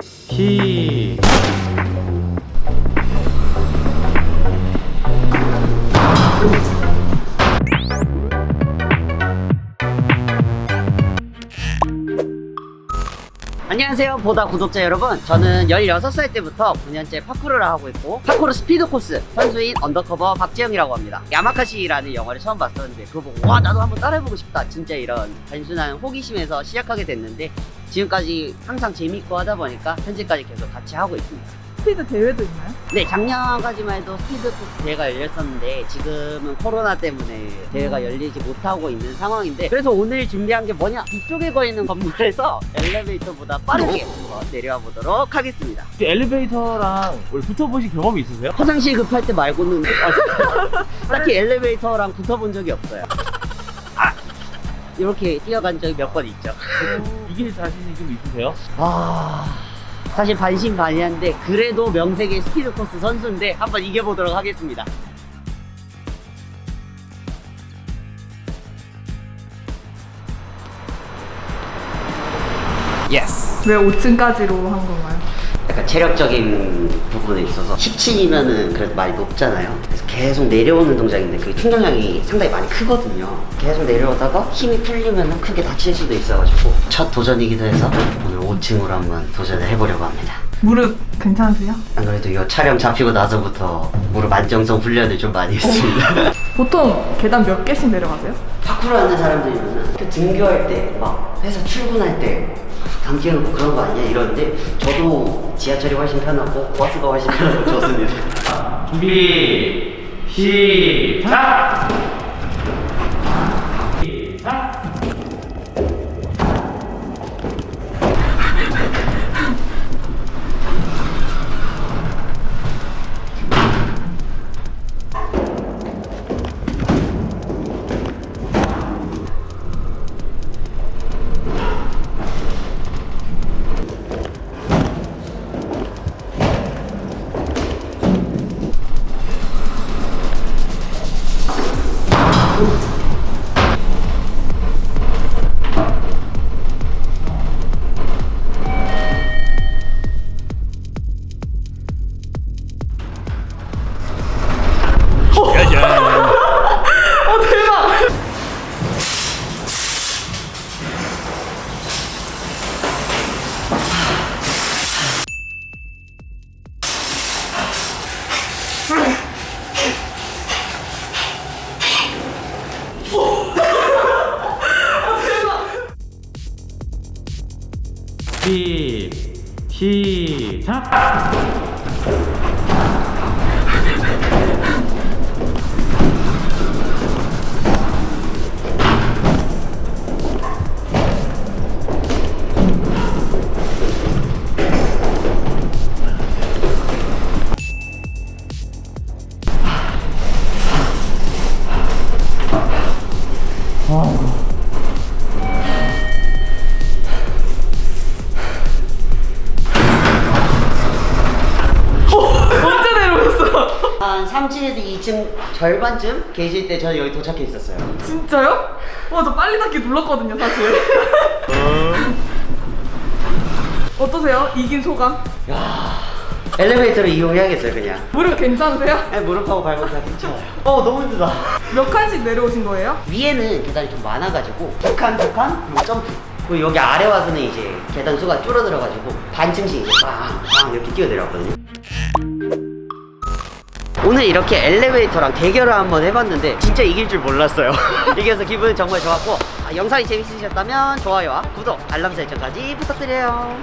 시 안녕하세요 보다 구독자 여러분. 저는 16살 때부터 9년째 파쿠르를 하고 있고 파쿠르 스피드 코스 선수인 언더커버 박재영이라고 합니다. 야마카시라는 영화를 처음 봤었는데 그거 보고 와 나도 한번 따라해보고 싶다. 진짜 이런 단순한 호기심에서 시작하게 됐는데 지금까지 항상 재밌고 하다 보니까 현재까지 계속 같이 하고 있습니다. 스피드 대회도 있나요? 네 작년까지만 해도 스피드 코스 대회가 열렸었는데 지금은 코로나 때문에 대회가 열리지 못하고 있는 상황인데 그래서 오늘 준비한 게 뭐냐? 이쪽에 거 있는 건물에서 엘리베이터보다 빠르게 한번 내려와 보도록 하겠습니다. 혹시 엘리베이터랑 원래 붙어보신 경험이 있으세요? 화장실 급할 때 말고는 아, 딱히 엘리베이터랑 붙어본 적이 없어요. 아, 이렇게 뛰어간 적이 몇 번 있죠 이길 자신이 좀 있으세요? 아 사실 반신반의한데 그래도 명색의 스피드 코스 선수인데 한번 이겨보도록 하겠습니다 예스 왜 5층까지로 한 건가요? 약간 체력적인 부분에 있어서 10층이면은 그래도 많이 높잖아요. 그래서 계속 내려오는 동작인데 그 충격량이 상당히 많이 크거든요. 계속 내려오다가 힘이 풀리면은 크게 다칠 수도 있어가지고 첫 도전이기도 해서 오늘 5층으로 한번 도전을 해보려고 합니다. 무릎 괜찮으세요? 안 그래도 이거 촬영 잡히고 나서부터 무릎 안정성 훈련을 좀 많이 했습니다. 보통 계단 몇 개씩 내려가세요? 파쿠르 하는 사람들이면은 그 등교할 때 막 회사 출근할 때 감기해놓고 그런 거 아니야 이러는데 저도 지하철이 훨씬 편하고 버스가 훨씬 편하고 좋습니다. 준비! 시작! 준비 시작! 언 3층에서 2층 절반쯤 계실 때 저는 여기 도착해 있었어요. 진짜요? 와 저 빨리 닫기 눌렀거든요 사실 어떠세요? 이긴 소감? 엘리베이터를 이용해야겠어요 그냥. 무릎 괜찮으세요? 아니, 무릎하고 발목 다 괜찮아요. 어 너무 힘들다. 몇 칸씩 내려오신 거예요? 위에는 계단이 좀 많아가지고 두 칸, 두 칸, 그리고 점프. 그리고 여기 아래 와서는 이제 계단 수가 줄어들어가지고 반층씩 이제 빵빵 이렇게 뛰어 내려왔거든요. 오늘 이렇게 엘리베이터랑 대결을 한번 해봤는데 진짜 이길 줄 몰랐어요. 이겨서 기분이 정말 좋았고 아, 영상이 재밌으셨다면 좋아요와 구독, 알람 설정까지 부탁드려요.